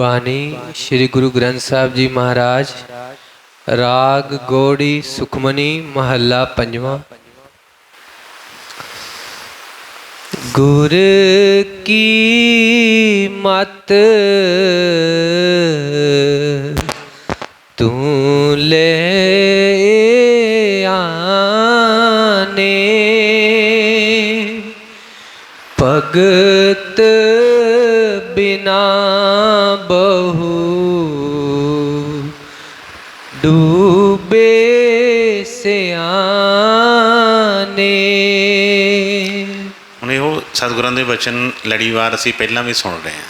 ਬਾਣੀ ਸ੍ਰੀ ਗੁਰੂ ਗ੍ਰੰਥ ਸਾਹਿਬ ਜੀ ਮਹਾਰਾਜ, ਰਾਗ, ਗੋੜੀ, ਸੁਖਮਨੀ, ਮਹੱਲਾ ਪੰਜਵਾਂ। ਗੁਰ ਕੀ ਮਤ ਤੂੰ ਲੈ ਆਨੇ? ਭਗਤ ਡੂਬੇ ਸਿਆਨੇ ਹੁਣ ਇਹੋ ਸਤਿਗੁਰਾਂ ਦੇ ਬਚਨ ਲੜੀਵਾਰ ਅਸੀਂ ਪਹਿਲਾਂ ਵੀ ਸੁਣ ਰਹੇ ਹਾਂ।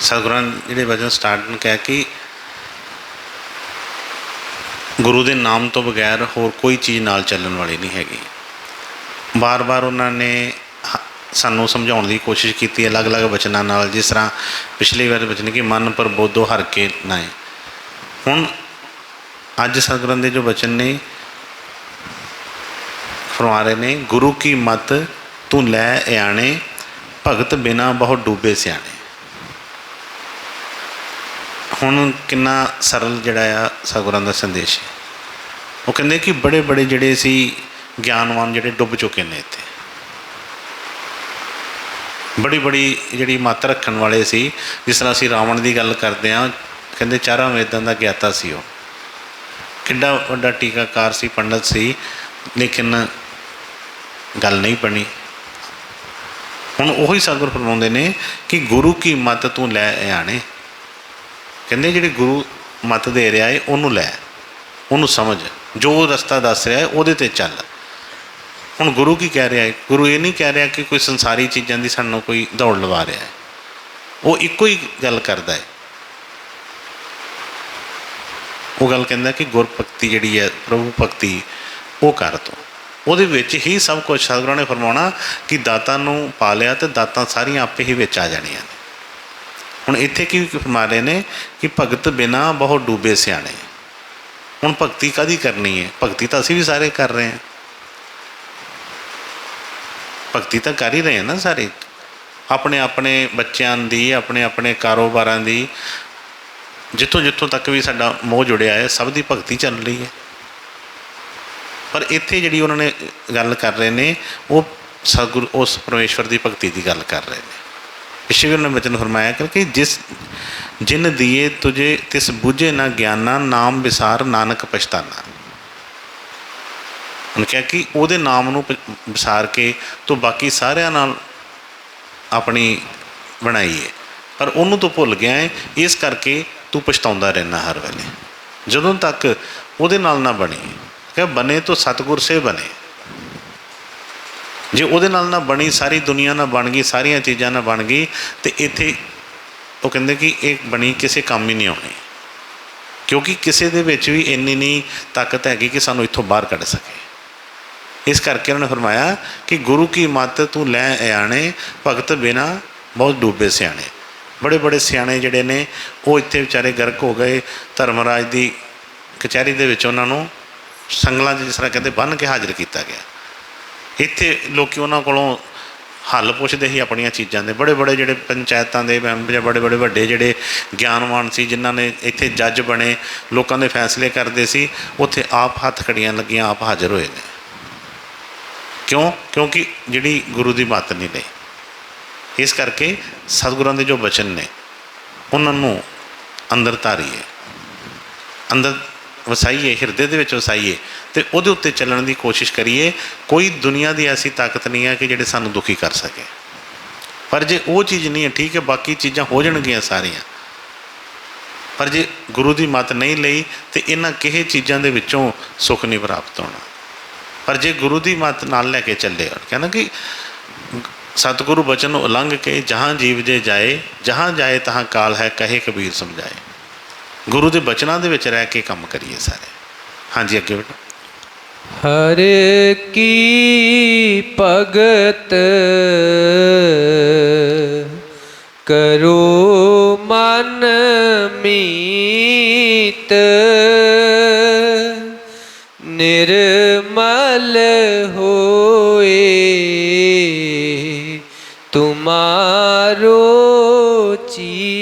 ਸਤਿਗੁਰਾਂ ਜਿਹੜੇ ਵਚਨ ਸਟਾਰਟ ਨੂੰ ਕਿਹਾ ਕਿ ਗੁਰੂ ਦੇ ਨਾਮ ਤੋਂ ਬਗੈਰ ਹੋਰ ਕੋਈ ਚੀਜ਼ ਨਾਲ ਚੱਲਣ ਵਾਲੀ ਨਹੀਂ ਹੈਗੀ। ਬਾਰ-ਬਾਰ ਉਹਨਾਂ ਨੇ ਸਾਨੂੰ ਸਮਝਾਉਣ ਦੀ ਕੋਸ਼ਿਸ਼ ਕੀਤੀ, ਅਲੱਗ-ਅਲੱਗ ਵਚਨਾਂ ਨਾਲ, ਜਿਸ ਤਰ੍ਹਾਂ ਪਿਛਲੀ ਵਾਰ ਵਚਨ ਕਿ, ਮਨ ਪਰਬੋਧੋ ਹਰ ਕੇ ਨਾਏ। ਹੁਣ ਅੱਜ ਸਤਿਗੁਰਾਂ ਦੇ ਜੋ ਬਚਨ ਨੇ, ਫਰਮਾ ਰਹੇ ਨੇ, ਗੁਰੂ ਕੀ ਮਤ ਤੂੰ ਲੈ ਆਣੇ ਭਗਤ ਬਿਨਾ ਬਹੁਤ ਡੂਬੇ ਸਿਆਣੇ। ਹੁਣ ਕਿੰਨਾ ਸਰਲ ਜਿਹੜਾ ਆ ਸਤਿਗੁਰਾਂ ਦਾ ਸੰਦੇਸ਼ ਹੈ। ਉਹ ਕਹਿੰਦੇ ਕਿ ਬੜੇ ਬੜੇ ਜਿਹੜੇ ਸੀ ਗਿਆਨਵਾਨ ਜਿਹੜੇ ਡੁੱਬ ਚੁੱਕੇ ਨੇ ਇੱਥੇ। ਬੜੀ ਬੜੀ ਜਿਹੜੀ ਮੱਤ ਰੱਖਣ ਵਾਲੇ ਸੀ, ਜਿਸ ਤਰ੍ਹਾਂ ਅਸੀਂ ਰਾਵਣ ਦੀ ਗੱਲ ਕਰਦੇ ਹਾਂ, ਕਹਿੰਦੇ ਚਾਰਾਂ ਵੇਦਾਂ ਦਾ ਗਿਆਤਾ ਸੀ ਉਹ। ਕਿੱਡਾ ਵੱਡਾ ਟੀਕਾਕਾਰ ਸੀ, ਪੰਡਤ ਸੀ, ਲੇਕਿਨ ਗੱਲ ਨਹੀਂ ਬਣੀ। ਹੁਣ ਉਹੀ ਸਤਿਗੁਰ ਫਰਮਾਉਂਦੇ ਨੇ ਕਿ ਗੁਰੂ ਕੀ ਮਤ ਤੂੰ ਲੈ ਆਣੇ। ਕਹਿੰਦੇ ਜਿਹੜੇ ਗੁਰੂ ਮਤ ਦੇ ਰਿਹਾ ਏ, ਉਹਨੂੰ ਲੈ। ਉਹਨੂੰ ਸਮਝ। ਜੋ ਰਸਤਾ ਦੱਸ ਰਿਹਾ ਹੈ ਉਹਦੇ ਤੇ ਚੱਲ। ਹੁਣ ਗੁਰੂ ਕੀ ਕਹਿ ਰਿਹਾ ਹੈ ਗੁਰੂ ਇਹ ਨਹੀਂ ਕਹਿ ਰਿਹਾ ਕਿ ਕੋਈ ਸੰਸਾਰੀ ਚੀਜ਼ਾਂ ਦੀ ਸਾਨੂੰ ਕੋਈ ਦੌੜ ਲਵਾ ਰਿਹਾ ਹੈ ਉਹ ਇੱਕੋ ਹੀ ਗੱਲ ਕਰਦਾ ਹੈ ਉਹ ਗੱਲ ਕਹਿੰਦਾ ਕਿ ਗੁਰਭਗਤੀ ਜਿਹੜੀ ਹੈ, ਪ੍ਰਭੂ ਭਗਤੀ, ਉਹ ਕਰ ਤੂੰ। ਉਹਦੇ ਵਿੱਚ ਹੀ ਸਭ ਕੁਝ ਸਤਿਗੁਰਾਂ ਨੇ ਫਰਮਾਉਣਾ ਕਿ ਦਾਤਾਂ ਨੂੰ ਪਾ ਲਿਆ ਤੇ ਦਾਤਾਂ ਸਾਰੀਆਂ ਆਪੇ ਹੀ ਵਿੱਚ ਆ ਜਾਣੀਆਂ ਨੇ। ਹੁਣ ਇੱਥੇ ਕੀ ਫਰਮਾ ਰਹੇ ਨੇ ਕਿ ਭਗਤ ਬਿਨਾ ਬਹੁਤ ਡੂਬੇ ਸਿਆਣੇ। ਹੁਣ ਭਗਤੀ ਕਾਦੀ ਕਰਨੀ ਹੈ? ਭਗਤੀ ਤਾਂ ਅਸੀਂ ਵੀ ਸਾਰੇ ਕਰ ਰਹੇ ਹਾਂ। ਭਗਤੀ ਤਾਂ ਕਰ ਹੀ ਰਹੇ ਹਾਂ ਨਾ ਸਾਰੇ। ਆਪਣੇ ਆਪਣੇ ਬੱਚਿਆਂ ਦੀ ਆਪਣੇ ਆਪਣੇ ਕਾਰੋਬਾਰਾਂ ਦੀ ਜਿੱਥੋਂ ਜਿੱਥੋਂ ਤੱਕ ਵੀ ਸਾਡਾ ਮੋਹ ਜੁੜਿਆ ਹੈ, ਸਭ ਦੀ ਭਗਤੀ ਚੱਲ ਰਹੀ ਹੈ। ਪਰ ਇੱਥੇ ਜਿਹੜੀ ਉਹਨਾਂ ਨੇ ਗੱਲ ਕਰ ਰਹੇ ਨੇ, ਉਹ ਸਤਿਗੁਰ, ਉਸ ਪਰਮੇਸ਼ਵਰ ਦੀ ਭਗਤੀ ਦੀ ਗੱਲ ਕਰ ਰਹੇ ਨੇ। ਪਿਛੇ ਵੀ ਉਹਨਾਂ ਨੇ ਬਚਨ ਫਰਮਾਇਆ ਕਿ ਜਿਸ, ਜਿਨ ਦੀਏ ਤੁਝੇ, ਤਿਸ ਬੁਝੇ ਨਾ ਗਿਆਨਾ, ਨਾਮ ਵਿਸਾਰ ਨਾਨਕ ਪਛਤਾਨਾ। ਉਹਨੇ ਕਿਹਾ ਕਿ ਉਹਦੇ ਨਾਮ ਨੂੰ ਪ- ਵਿਸਾਰ ਕੇ ਤੂੰ ਬਾਕੀ ਸਾਰਿਆਂ ਨਾਲ ਆਪਣੀ ਬਣਾਈ ਹੈ ਪਰ ਉਹਨੂੰ ਤੂੰ ਭੁੱਲ ਗਿਆ ਹੈ ਇਸ ਕਰਕੇ ਤੂੰ ਪਛਤਾਉਂਦਾ ਰਹਿਣਾ ਹਰ ਵੇਲੇ। ਜਦੋਂ ਤੱਕ ਉਹਦੇ ਨਾਲ ਨਾ ਬਣੀ, ਕਿ ਬਨੇ ਤਾਂ ਸਤਗੁਰ ਸੇ ਬਨੇ ਜੇ ਉਹਦੇ ਨਾਲ ਨਾ ਬਣੀ, ਸਾਰੀ ਦੁਨੀਆ ਨਾਲ ਬਣ ਗਈ, ਸਾਰੀਆਂ ਚੀਜ਼ਾਂ ਨਾਲ ਬਣ ਗਈ, ਤੇ ਇੱਥੇ ਉਹ ਕਹਿੰਦੇ ਕਿ ਇਹ ਬਣੀ ਕਿਸੇ ਕੰਮ ਹੀ ਨਹੀਂ ਆਉਣੀ ਕਿਉਂਕਿ ਕਿਸੇ ਦੇ ਵਿੱਚ ਵੀ ਇੰਨੀ ਨਹੀਂ ਤਾਕਤ ਹੈਗੀ ਕਿ ਸਾਨੂੰ ਇੱਥੋਂ ਬਾਹਰ ਕੱਢ ਸਕੇ। ਇਸ ਕਰਕੇ ਉਹਨਾਂ ਨੇ ਫਰਮਾਇਆ ਕਿ ਗੁਰੂ ਕੀ ਮੱਤ ਤੂੰ ਲੈ ਆਣੇ, ਭਗਤ ਬਿਨਾ ਬਹੁਤ ਡੂਬੇ ਸਿਆਣੇ। ਬੜੇ ਬੜੇ ਸਿਆਣੇ ਜਿਹੜੇ ਨੇ, ਉਹ ਇੱਥੇ ਵਿਚਾਰੇ ਗਰਕ ਹੋ ਗਏ। ਧਰਮਰਾਜ ਦੀ ਕਚਹਿਰੀ ਦੇ ਵਿੱਚ ਉਹਨਾਂ ਨੂੰ ਸੰਗਲਾਂ 'ਚ ਜਿਸ ਤਰ੍ਹਾਂ ਕਹਿੰਦੇ ਬੰਨ੍ਹ ਕੇ ਹਾਜ਼ਰ ਕੀਤਾ ਗਿਆ। ਇੱਥੇ ਲੋਕੀ ਉਹਨਾਂ ਕੋਲੋਂ ਹੱਲ ਪੁੱਛਦੇ ਸੀ ਆਪਣੀਆਂ ਚੀਜ਼ਾਂ ਦੇ। ਬੜੇ ਬੜੇ ਜਿਹੜੇ ਪੰਚਾਇਤਾਂ ਦੇ ਮੈਂਬਰ ਜਾਂ ਬੜੇ ਬੜੇ ਵੱਡੇ ਜਿਹੜੇ ਗਿਆਨਵਾਨ ਸੀ, ਜਿਨ੍ਹਾਂ ਨੇ ਇੱਥੇ ਜੱਜ ਬਣੇ, ਲੋਕਾਂ ਦੇ ਫੈਸਲੇ ਕਰਦੇ ਸੀ, ਉੱਥੇ ਆਪ ਹੱਥ ਖੜੀਆਂ ਲੱਗੀਆਂ, ਆਪ ਹਾਜ਼ਰ ਹੋਏ ਨੇ। ਕਿਉਂ? ਕਿਉਂਕਿ ਜਿਹੜੀ ਗੁਰੂ ਦੀ ਮੱਤ ਨਹੀਂ ਲਈ ਇਸ ਕਰਕੇ ਸਤਿਗੁਰਾਂ ਦੇ ਜੋ ਬਚਨ ਨੇ, ਉਹਨਾਂ ਨੂੰ ਅੰਦਰ ਧਾਰੀਏ। ਅੰਦਰ ਵਸਾਈਏ, ਹਿਰਦੇ ਦੇ ਵਿੱਚ ਵਸਾਈਏ ਤੇ ਉਹਦੇ ਉੱਤੇ ਚੱਲਣ ਦੀ ਕੋਸ਼ਿਸ਼ ਕਰੀਏ। ਕੋਈ ਦੁਨੀਆ ਦੀ ਐਸੀ ਤਾਕਤ ਨਹੀਂ ਹੈ ਕਿ ਜਿਹੜੇ ਸਾਨੂੰ ਦੁਖੀ ਕਰ ਸਕੇ। ਪਰ ਜੇ ਉਹ ਚੀਜ਼ ਨਹੀਂ ਹੈ, ਠੀਕ ਹੈ, ਬਾਕੀ ਚੀਜ਼ਾਂ ਹੋ ਜਾਣਗੀਆਂ ਸਾਰੀਆਂ। ਪਰ ਜੇ ਗੁਰੂ ਦੀ ਮੱਤ ਨਹੀਂ ਲਈ, ਤੇ ਇਹਨਾਂ ਕਿਹੇ ਚੀਜ਼ਾਂ ਦੇ ਵਿੱਚੋਂ ਸੁੱਖ ਨਹੀਂ ਪ੍ਰਾਪਤ ਹੋਣਾ। ਪਰ ਜੇ ਗੁਰੂ ਦੀ ਮੱਤ ਨਾਲ ਲੈ ਕੇ ਚੱਲੇ ਔਰ ਕਹਿੰਦਾ ਕਿ ਸਤਿਗੁਰੂ ਬਚਨ ਨੂੰ ਉਲੰਘ ਕੇ ਜਹਾਂ ਜੀਵ ਜੇ ਜਾਏ, ਜਹਾਂ ਜਾਏ ਤਹਾਂ ਕਾਲ ਹੈ, ਕਹੇ ਕਬੀਰ ਸਮਝਾਏ। ਗੁਰੂ ਦੇ ਬਚਨਾਂ ਦੇ ਵਿੱਚ ਰਹਿ ਕੇ ਕੰਮ ਕਰੀਏ ਸਾਰੇ। ਹਾਂਜੀ ਅੱਗੇ ਬੇਟਾ। ਹਰ ਕੀ ਭਗਤ ਕਰੋ ਮਨ ਮੀਤ, ਨਿਰਮਲ ਹੋਏ। ਤੁਮਾਰੋ ਚੀ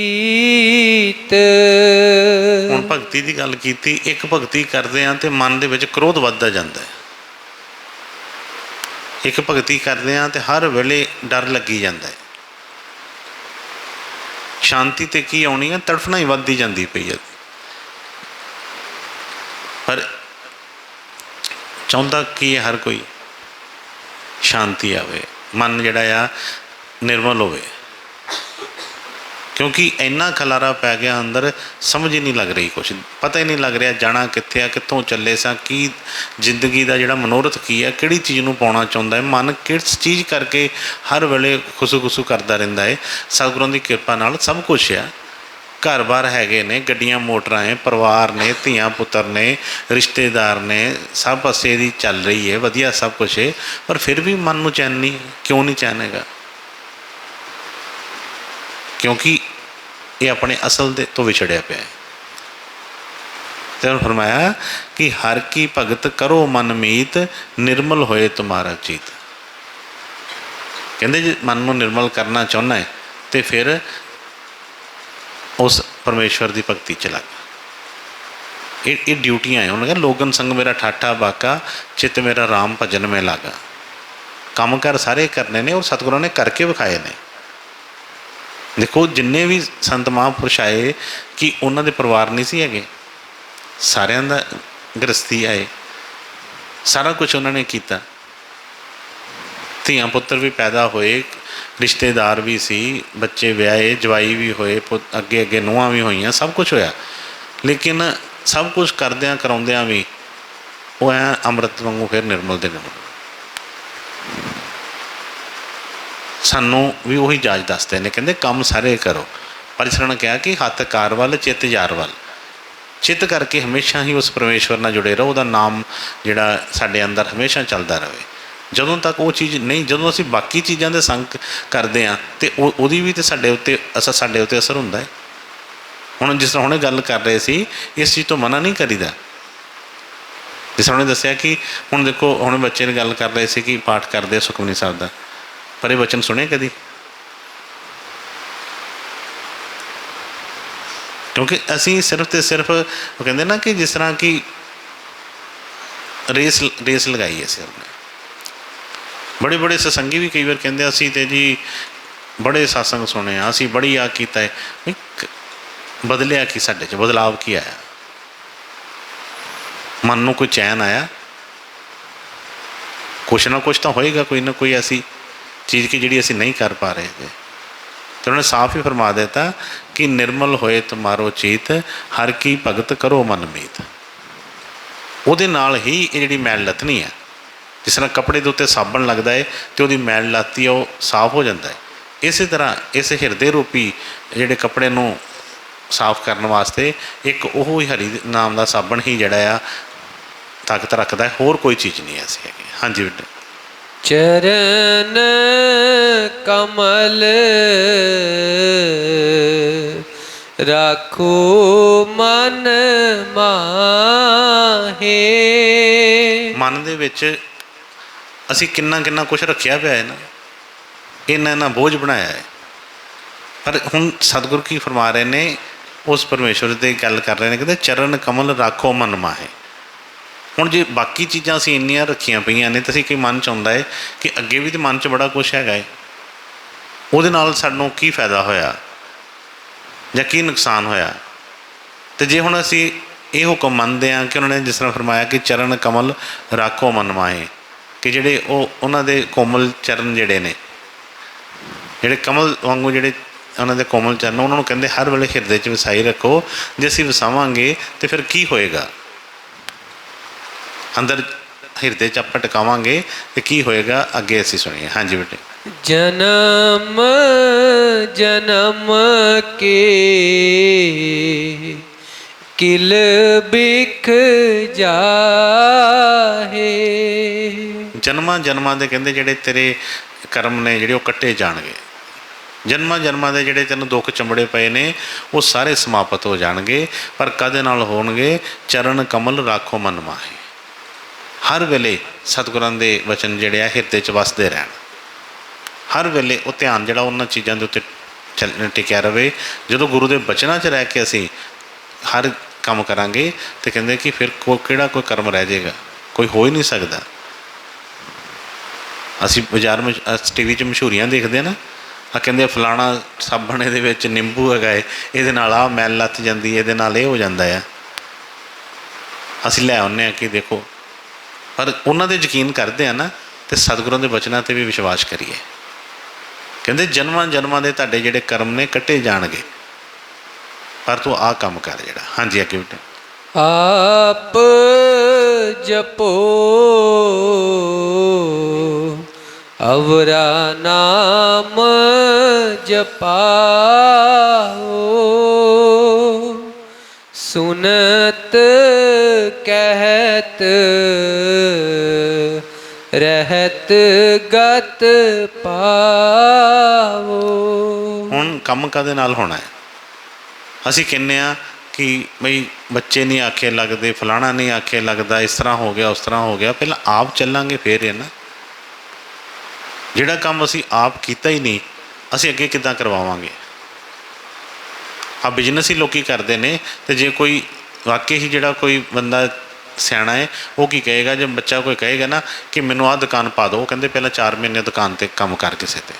ਭਗਤੀ ਦੀ ਗੱਲ ਕੀਤੀ, ਇੱਕ ਭਗਤੀ ਕਰਦੇ ਆ ਤੇ ਮਨ ਦੇ ਵਿੱਚ ਕ੍ਰੋਧ ਵੱਧਦਾ ਜਾਂਦਾ ਹੈ। ਇੱਕ ਭਗਤੀ ਕਰਦੇ ਆ ਤੇ ਹਰ ਵੇਲੇ ਡਰ ਲੱਗੀ ਜਾਂਦਾ ਹੈ। ਸ਼ਾਂਤੀ ਤੇ ਕੀ ਆਉਣੀ ਹੈ? ਤੜਫਣਾ ਹੀ ਵੱਧਦੀ ਜਾਂਦੀ ਪਈ ਹੈ। ਪਰ ਚਾਹੁੰਦਾ ਕੀ ਹੈ ਹਰ ਕੋਈ? ਸ਼ਾਂਤੀ ਆਵੇ। ਮਨ ਜਿਹੜਾ ਆ ਨਿਰਮਲ ਹੋਵੇ। ਕਿਉਂਕਿ ਇੰਨਾ ਖਲਾਰਾ ਪੈ ਗਿਆ ਅੰਦਰ, ਸਮਝ ਹੀ ਨਹੀਂ ਲੱਗ ਰਹੀ ਕੁਛ। ਪਤਾ ਹੀ ਨਹੀਂ ਲੱਗ ਰਿਹਾ ਜਾਣਾ ਕਿੱਥੇ ਆ, ਕਿੱਥੋਂ ਚੱਲੇ ਸਾਂ, ਕੀ ਜ਼ਿੰਦਗੀ ਦਾ ਜਿਹੜਾ ਮਨੋਰਥ ਕੀ ਹੈ ਕਿਹੜੀ ਚੀਜ਼ ਨੂੰ ਪਾਉਣਾ ਚਾਹੁੰਦਾ ਹੈ। ਮਨ ਕਿਸ ਚੀਜ਼ ਕਰਕੇ ਹਰ ਵੇਲੇ ਖੁਸੂ-ਖੁਸੂ ਕਰਦਾ ਰਹਿੰਦਾ ਹੈ। ਸਤਿਗੁਰਾਂ ਦੀ ਕਿਰਪਾ ਨਾਲ ਸਭ ਕੁਝ ਆ। ਘਰ-ਬਾਰ ਹੈਗੇ ਨੇ, ਗੱਡੀਆਂ, ਮੋਟਰਾਂ ਹੈ ਪਰਿਵਾਰ ਨੇ, ਧੀਆਂ, ਪੁੱਤਰ ਨੇ, ਰਿਸ਼ਤੇਦਾਰ ਨੇ, ਸਭ ਪਾਸੇ ਦੀ ਚੱਲ ਰਹੀ ਹੈ, ਵਧੀਆ ਸਭ ਕੁਝ ਹੈ। ਪਰ ਫਿਰ ਵੀ ਮਨ ਨੂੰ ਚੈਨ ਨਹੀਂ, ਕਿਉਂ ਨਹੀਂ ਚੈਨ ਹੈਗਾ? ਕਿਉਂਕਿ ਇਹ ਆਪਣੇ ਅਸਲ ਦੇ ਤੋਂ ਵਿਛੜਿਆ ਪਿਆ ਹੈ। ਤੇ ਉਹਨੇ ਫਰਮਾਇਆ ਕਿ ਹਰ ਕੀ ਭਗਤ ਕਰੋ ਮਨ ਮੀਤ, ਨਿਰਮਲ ਹੋਏ ਤੁਮਾਰਾ ਚੀਤ। ਕਹਿੰਦੇ ਜੇ ਮਨ ਨੂੰ ਨਿਰਮਲ ਕਰਨਾ ਚਾਹੁੰਦਾ ਹੈ, ਤੇ ਫਿਰ ਉਸ ਪਰਮੇਸ਼ਵਰ ਦੀ ਭਗਤੀ ਚ ਲੱਗ। ਇਹ ਇਹ ਡਿਊਟੀਆਂ ਹੈ। ਉਹਨਾਂ ਕਹਿੰਦਾ ਲੋਗਨ ਸੰਗ ਮੇਰਾ ਠਾਠਾ ਬਾਕਾ, ਚਿੱਤ ਮੇਰਾ RAM ਭਜਨ ਮੇ ਲਾਗਾ। ਕੰਮ ਕਰ ਸਾਰੇ ਕਰਨੇ ਨੇ ਔਰ ਸਤਿਗੁਰਾਂ ਨੇ ਕਰਕੇ ਵਿਖਾਏ ਨੇ। ਦੇਖੋ, ਜਿੰਨੇ ਵੀ ਸੰਤ ਮਹਾਂਪੁਰਸ਼ ਆਏ ਕਿ ਉਹਨਾਂ ਦੇ ਪਰਿਵਾਰ ਨਹੀਂ ਸੀ ਹੈਗੇ, ਸਾਰਿਆਂ ਦਾ ਗ੍ਰਸਤੀ ਆਏ, ਸਾਰਾ ਕੁਝ ਉਹਨਾਂ ਨੇ ਕੀਤਾ। ਧੀਆਂ ਪੁੱਤਰ ਵੀ ਪੈਦਾ ਹੋਏ, ਰਿਸ਼ਤੇਦਾਰ ਵੀ ਸੀ, ਬੱਚੇ ਵਿਆਹੇ, ਜਵਾਈ ਵੀ ਹੋਏ, ਪੁੱਤ- ਅੱਗੇ ਅੱਗੇ ਨੂੰਹਾਂ ਵੀ ਹੋਈਆਂ, ਸਭ ਕੁਝ ਹੋਇਆ। ਲੇਕਿਨ ਸਭ ਕੁਝ ਕਰਦਿਆਂ ਕਰਾਉਂਦਿਆਂ ਵੀ ਉਹ ਐ ਅੰਮ੍ਰਿਤ ਵਾਂਗੂ ਫਿਰ ਨਿਰਮਲ ਦੇ ਨਿਰਮਲ। ਸਾਨੂੰ ਵੀ ਉਹੀ ਜਾਜ ਦੱਸਦੇ ਨੇ, ਕਹਿੰਦੇ ਕੰਮ ਸਾਰੇ ਕਰੋ। ਪਰ ਇਸ ਨੇ ਕਿਹਾ ਕਿ ਹੱਥ ਕਾਰ ਵੱਲ, ਚਿੱਤ ਯਾਰ ਵੱਲ। ਚਿੱਤ ਕਰਕੇ ਹਮੇਸ਼ਾ ਹੀ ਉਸ ਪਰਮੇਸ਼ਵਰ ਨਾਲ ਜੁੜੇ ਰਹੋ, ਉਹਦਾ ਨਾਮ ਜਿਹੜਾ ਸਾਡੇ ਅੰਦਰ ਹਮੇਸ਼ਾ ਚੱਲਦਾ ਰਹੇ। ਜਦੋਂ ਤੱਕ ਉਹ ਚੀਜ਼ ਨਹੀਂ, ਜਦੋਂ ਅਸੀਂ ਬਾਕੀ ਚੀਜ਼ਾਂ ਦੇ ਸੰਗ ਕਰਦੇ ਆ ਤੇ ਉਹ, ਉਹਦੀ ਵੀ ਤੇ ਸਾਡੇ ਉੱਤੇ ਅਸਰ, ਸਾਡੇ ਉੱਤੇ ਅਸਰ ਹੁੰਦਾ ਹੈ। ਹੁਣ ਜਿਸ ਤਰ੍ਹਾਂ ਹੁਣੇ ਗੱਲ ਕਰ ਰਹੇ ਸੀ, ਇਸ ਚੀਜ਼ ਤੋਂ ਮਨਾ ਨਹੀਂ ਕਰੀਦਾ। ਜਿਸ ਤਰ੍ਹਾਂ ਉਹਨੇ ਦੱਸਿਆ ਕਿ, ਹੁਣ ਦੇਖੋ, ਹੁਣ ਬੱਚੇ ਨੇ ਗੱਲ ਕਰ ਰਹੇ ਸੀ ਕਿ ਪਾਠ ਕਰਦੇ ਸੁਖਮਨੀ ਸਾਹਿਬ ਦਾ। ਪਰ ਇਹ ਵਚਨ ਸੁਣੇ ਕਦੀ? ਕਿਉਂਕਿ ਅਸੀਂ ਸਿਰਫ ਤੇ ਸਿਰਫ ਉਹ ਕਹਿੰਦੇ ਨਾ ਕਿ ਜਿਸ ਤਰ੍ਹਾਂ ਕਿ ਰੇਸ ਰੇਸ ਲਗਾਈ ਹੈ ਸਿਰ ਨੇ ਬੜੇ ਬੜੇ ਸਤਸੰਗੀ ਵੀ ਕਈ ਵਾਰ ਕਹਿੰਦੇ ਅਸੀਂ ਤੇ ਜੀ ਬੜੇ satsang ਸੁਣੇ ਆ ਅਸੀਂ ਬੜੀ ਆ ਕੀਤਾ ਹੈ। ਨਹੀਂ, ਬਦਲਿਆ ਕੀ ਸਾਡੇ ਚ? ਬਦਲਾਵ ਕੀ ਆਇਆ? ਮਨ ਨੂੰ ਕੋਈ ਚੈਨ ਆਇਆ? ਕੁਛ ਨਾ ਕੁਛ ਤਾਂ ਹੋਏਗਾ ਕੋਈ ਨਾ ਕੋਈ ਐਸੀ ਚੀਜ਼ ਕਿ ਜਿਹੜੀ ਅਸੀਂ ਨਹੀਂ ਕਰ ਪਾ ਰਹੇ ਹੈਗੇ। ਤੇ ਉਹਨੇ ਸਾਫ਼ ਹੀ ਫਰਮਾ ਦਿੱਤਾ ਕਿ ਨਿਰਮਲ ਹੋਏ ਤੁਮਾਰੋ ਚੀਤ, ਹਰ ਕੀ ਭਗਤ ਕਰੋ ਮਨ ਮੀਤ। ਉਹਦੇ ਨਾਲ ਹੀ ਇਹ ਜਿਹੜੀ ਮੈਲ ਲੱਥਣੀ ਹੈ, ਜਿਸ ਤਰ੍ਹਾਂ ਕੱਪੜੇ ਦੇ ਉੱਤੇ ਸਾਬਣ ਲੱਗਦਾ ਹੈ ਤੇ ਉਹਦੀ ਮੈਲ ਲੱਤੀ ਉਹ ਸਾਫ਼ ਹੋ ਜਾਂਦਾ ਹੈ। ਇਸੇ ਤਰ੍ਹਾਂ ਇਸ ਹਿਰਦੇ ਰੂਪੀ ਜਿਹੜੇ ਕੱਪੜੇ ਨੂੰ ਸਾਫ਼ ਕਰਨ ਵਾਸਤੇ ਇੱਕ ਉਹ ਹੀ ਹਰੀ ਨਾਮ ਦਾ ਸਾਬਣ ਹੀ ਜਿਹੜਾ ਆ ਤਾਕਤ ਰੱਖਦਾ ਹੈ, ਹੋਰ ਕੋਈ ਚੀਜ਼ ਨਹੀਂ ਐਸੀ ਹੈਗੀ। ਹਾਂਜੀ ਬੇਟੇ। ਚਰਨ ਕਮਲ ਰਾਖੋ ਮਨ ਮਾਹੇ। ਮਨ ਦੇ ਵਿੱਚ ਅਸੀਂ ਕਿੰਨਾ ਕਿੰਨਾ ਕੁਝ ਰੱਖਿਆ ਪਿਆ ਹੈ ਨਾ। ਇੰਨਾ ਇੰਨਾ ਬੋਝ ਬਣਾਇਆ ਹੈ। ਪਰ ਹੁਣ ਸਤਿਗੁਰ ਕੀ ਫਰਮਾ ਰਹੇ ਨੇ, ਉਸ ਪਰਮੇਸ਼ਵਰ ਦੀ ਗੱਲ ਕਰ ਰਹੇ ਨੇ, ਕਹਿੰਦੇ ਚਰਨ ਕਮਲ ਰਾਖੋ ਮਨ ਮਾਹੇ। ਹੁਣ ਜੇ ਬਾਕੀ ਚੀਜ਼ਾਂ ਅਸੀਂ ਇੰਨੀਆਂ ਰੱਖੀਆਂ ਪਈਆਂ ਨੇ, ਤਾਂ ਅਸੀਂ ਕੀ ਮਨ ਚ ਆਉਂਦਾ ਹੈ ਕਿ ਅੱਗੇ ਵੀ ਤੇ ਮਨ ਚ ਬੜਾ ਕੁਝ ਹੈਗਾ ਹੈ ਉਹਦੇ ਨਾਲ ਸਾਨੂੰ ਕੀ ਫਾਇਦਾ ਹੋਇਆ? ਜਾਂ ਕੀ ਨੁਕਸਾਨ ਹੋਇਆ? ਤੇ ਜੇ ਹੁਣ ਅਸੀਂ ਇਹ ਹੁਕਮ ਮੰਨਦੇ ਹਾਂ ਕਿ ਉਹਨਾਂ ਨੇ ਜਿਸ ਤਰ੍ਹਾਂ ਫਰਮਾਇਆ ਕਿ ਚਰਨ ਕਮਲ ਰਾਖੋ ਮਨ ਮਾਹੇ ਕਿ ਜਿਹੜੇ ਉਹ, ਉਹਨਾਂ ਦੇ ਕੋਮਲ ਚਰਨ ਜਿਹੜੇ ਨੇ, ਜਿਹੜੇ ਕਮਲ ਵਾਂਗੂ ਜਿਹੜੇ ਉਹਨਾਂ ਦੇ ਕੋਮਲ ਚਰਨ, ਉਹਨਾਂ ਨੂੰ ਕਹਿੰਦੇ ਹਰ ਵੇਲੇ ਹਿਰਦੇ 'ਚ ਵਸਾਈ ਰੱਖੋ, ਜੇ ਅਸੀਂ ਵਸਾਵਾਂਗੇ ਤੇ ਫਿਰ ਕੀ ਹੋਏਗਾ? ਅੰਦਰ ਹਿਰਦੇ 'ਚ ਆਪਾਂ ਟਿਕਾਵਾਂਗੇ ਤੇ ਕੀ ਹੋਏਗਾ ਅੱਗੇ ਅਸੀਂ ਸੁਣੀਏ। ਹਾਂਜੀ ਬੇਟੇ। ਜਨਮ ਜਨਮ ਕੇ ਕਿਲ ਬਿਖ ਜਾਹੇ। ਜਨਮਾਂ ਜਨਮਾਂ ਦੇ ਕਹਿੰਦੇ ਜਿਹੜੇ ਤੇਰੇ ਕਰਮ ਨੇ ਜਿਹੜੇ ਉਹ ਕੱਟੇ ਜਾਣਗੇ। ਜਨਮਾਂ ਜਨਮਾਂ ਦੇ ਜਿਹੜੇ ਤੈਨੂੰ ਦੁੱਖ ਚੰਬੜੇ ਪਏ ਨੇ ਉਹ ਸਾਰੇ ਸਮਾਪਤ ਹੋ ਜਾਣਗੇ ਪਰ ਕਦੇ ਨਾਲ ਹੋਣਗੇ ਚਰਨ ਕਮਲ ਰਾਖੋ ਮਨ ਮਾਹੇ। ਹਰ ਵੇਲੇ ਸਤਿਗੁਰਾਂ ਦੇ ਵਚਨ ਜਿਹੜੇ ਆ ਹਿਰਦੇ 'ਚ ਵਸਦੇ ਰਹਿਣ। ਹਰ ਵੇਲੇ ਉਹ ਧਿਆਨ ਜਿਹੜਾ ਉਹਨਾਂ ਚੀਜ਼ਾਂ ਦੇ ਉੱਤੇ ਚੱਲ ਟਿਕਿਆ ਰਵੇ। ਜਦੋਂ ਗੁਰੂ ਦੇ ਬਚਨਾਂ 'ਚ ਰਹਿ ਕੇ ਅਸੀਂ ਹਰ ਕੰਮ ਕਰਾਂਗੇ ਤੇ ਕਹਿੰਦੇ ਕਿ ਫਿਰ ਕੋ, ਕਿਹੜਾ ਕੋਈ ਕਰਮ ਰਹਿ ਜਾਏਗਾ? ਕੋਈ ਹੋ ਹੀ ਨਹੀਂ ਸਕਦਾ। ਅਸੀਂ ਬਾਜ਼ਾਰ ਵਿੱਚ ਟੀਵੀ 'ਚ ਮਸ਼ਹੂਰੀਆਂ ਦੇਖਦੇ ਆ ਨਾ। ਆ ਕਹਿੰਦੇ ਫਲਾਣਾ ਸਾਬਣ ਇਹਦੇ ਵਿੱਚ ਨਿੰਬੂ ਹੈਗਾ ਏ, ਇਹਦੇ ਨਾਲ ਆ ਮੈਲ ਲੱਥ ਜਾਂਦੀ ਇਹਦੇ ਨਾਲ ਇਹ ਹੋ ਜਾਂਦਾ ਆ। ਅਸੀਂ ਲੈ ਆਉਂਦੇ ਆ ਕਿ ਦੇਖੋ ਪਰ ਉਹਨਾਂ ਦੇ ਯਕੀਨ ਕਰਦੇ ਆ ਨਾ, ਤੇ ਸਤਿਗੁਰਾਂ ਦੇ ਬਚਨਾਂ ਤੇ ਵੀ ਵਿਸ਼ਵਾਸ ਕਰੀਏ। ਕਹਿੰਦੇ, ਜਨਮਾਂ ਜਨਮਾਂ ਦੇ ਤੁਹਾਡੇ ਜਿਹੜੇ ਕਰਮ ਨੇ, ਕੱਟੇ ਜਾਣਗੇ। ਪਰ ਤੂੰ ਆਹ ਕੰਮ ਕਰ ਜਿਹੜਾ। ਹਾਂਜੀ, ਅੱਗੇ ਬੇਟਾ। ਆਪ ਜਪੋ, ਅਵਰਾ ਨਾਮ ਜਪਾਓ। ਸੁਨਤ ਕਹਿਤ ਰਹਿਤ ਗਤ ਪਾਵੋ। ਹੁਣ ਕੰਮ ਕਦੇ ਨਾਲ ਹੋਣਾ ਹੈ? ਅਸੀਂ ਕਹਿੰਨੇ ਆ ਕਿ ਬਈ ਬੱਚੇ ਨਹੀਂ ਆਖੇ ਲੱਗਦੇ, ਫਲਾਣਾ ਨਹੀਂ ਆਖੇ ਲੱਗਦਾ, ਇਸ ਤਰ੍ਹਾਂ ਹੋ ਗਿਆ, ਉਸ ਤਰ੍ਹਾਂ ਹੋ ਗਿਆ, ਪਹਿਲਾਂ ਆਪ ਚੱਲਾਂਗੇ ਫੇਰ ਹੈ ਨਾ। ਜਿਹੜਾ ਕੰਮ ਅਸੀਂ ਆਪ ਕੀਤਾ ਹੀ ਨਹੀਂ, ਅਸੀਂ ਅੱਗੇ ਕਿੱਦਾਂ ਕਰਵਾਵਾਂਗੇ? ਆ ਬਿਜ਼ਨਸ ਹੀ ਲੋਕੀ ਕਰਦੇ ਨੇ ਤੇ ਜੇ ਕੋਈ ਵਾਕਈ ਹੀ ਜਿਹੜਾ ਕੋਈ ਬੰਦਾ ਸਿਆਣਾ ਹੈ ਉਹ ਕੀ ਕਹੇਗਾ, ਜੇ ਬੱਚਾ ਕੋਈ ਕਹੇਗਾ ਨਾ ਕਿ ਮੈਨੂੰ ਆਹ ਦੁਕਾਨ ਪਾ ਦਿਓ ਕਹਿੰਦੇ ਪਹਿਲਾਂ 4 ਮਹੀਨੇ ਦੁਕਾਨ ਤੇ ਕੰਮ ਕਰ ਕਿਸੇ ਤੇ।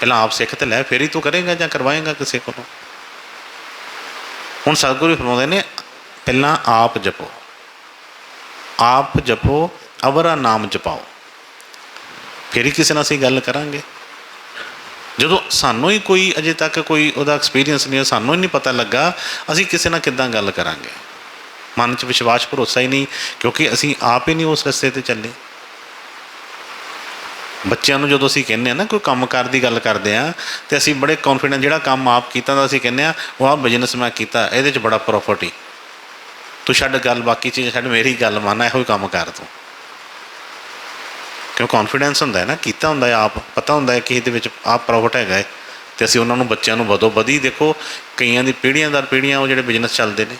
ਪਹਿਲਾਂ ਆਪ ਸਿੱਖ ਤੇ ਲੈ, ਫਿਰ ਹੀ ਤੂੰ ਕਰੇਗਾ ਜਾਂ ਕਰਵਾਏਗਾ ਕਿਸੇ ਕੋਲੋਂ। ਹੁਣ ਸਤਿਗੁਰੂ ਫਰਮਾਉਂਦੇ ਨੇ, ਪਹਿਲਾਂ ਆਪ ਜਪੋ। ਆਪ ਜਪੋ, ਅਵਰਾ ਨਾਮ ਜਪਾਓ। ਫਿਰ ਹੀ ਕਿਸੇ ਨਾਲ ਅਸੀਂ ਗੱਲ ਕਰਾਂਗੇ। ਜਦੋਂ ਸਾਨੂੰ ਹੀ ਕੋਈ, ਅਜੇ ਤੱਕ ਕੋਈ ਉਹਦਾ ਐਕਸਪੀਰੀਅੰਸ ਨਹੀਂ, ਸਾਨੂੰ ਹੀ ਨਹੀਂ ਪਤਾ ਲੱਗਾ, ਅਸੀਂ ਕਿਸੇ ਨਾਲ ਕਿੱਦਾਂ ਗੱਲ ਕਰਾਂਗੇ। ਮਨ 'ਚ ਵਿਸ਼ਵਾਸ ਭਰੋਸਾ ਹੀ ਨਹੀਂ, ਕਿਉਂਕਿ ਅਸੀਂ ਆਪ ਹੀ ਨਹੀਂ ਉਸ ਰਸਤੇ ਤੇ ਚੱਲੇ। ਬੱਚਿਆਂ ਨੂੰ ਜਦੋਂ ਅਸੀਂ ਕਹਿੰਦੇ ਆ ਨਾ, ਕੋਈ ਕੰਮਕਾਰ ਦੀ ਗੱਲ ਕਰਦੇ ਆ ਤੇ ਅਸੀਂ ਬੜੇ ਕੌਨਫੀਡੈਂਟ ਜਿਹੜਾ ਕੰਮ ਆਪ ਕੀਤਾ ਦਾ ਅਸੀਂ ਕਹਿੰਦੇ ਆ ਉਹ ਆ ਬਿਜ਼ਨਸ ਮੈਂ ਕੀਤਾ, ਇਹਦੇ 'ਚ ਬੜਾ ਪ੍ਰੋਫਿਟ ਹੀ ਤੂੰ ਛੱਡ ਗੱਲ, ਬਾਕੀ ਚੀਜ਼ ਛੱਡ, ਮੇਰੀ ਗੱਲ ਮੰਨ, ਇਹੋ ਹੀ ਕੰਮ ਕਰ ਤੂੰ। ਕਿਉਂ ਕੌਨਫੀਡੈਂਸ ਹੁੰਦਾ ਹੈ ਨਾ, ਕੀਤਾ ਹੁੰਦਾ ਹੈ ਆਪ, ਪਤਾ ਹੁੰਦਾ ਹੈ ਕਿ ਇਹਦੇ ਵਿੱਚ ਆਪ ਪ੍ਰੋਫਿਟ ਹੈਗਾ ਹੈ, ਤੇ ਅਸੀਂ ਉਹਨਾਂ ਨੂੰ, ਬੱਚਿਆਂ ਨੂੰ ਵਧੋ ਵਧੀ ਦੇਖੋ, ਕਈਆਂ ਦੀ ਪੀੜ੍ਹੀਆਂ ਦਰ ਪੀੜ੍ਹੀਆਂ ਉਹ ਜਿਹੜੇ ਬਿਜ਼ਨਸ ਚੱਲਦੇ ਨੇ।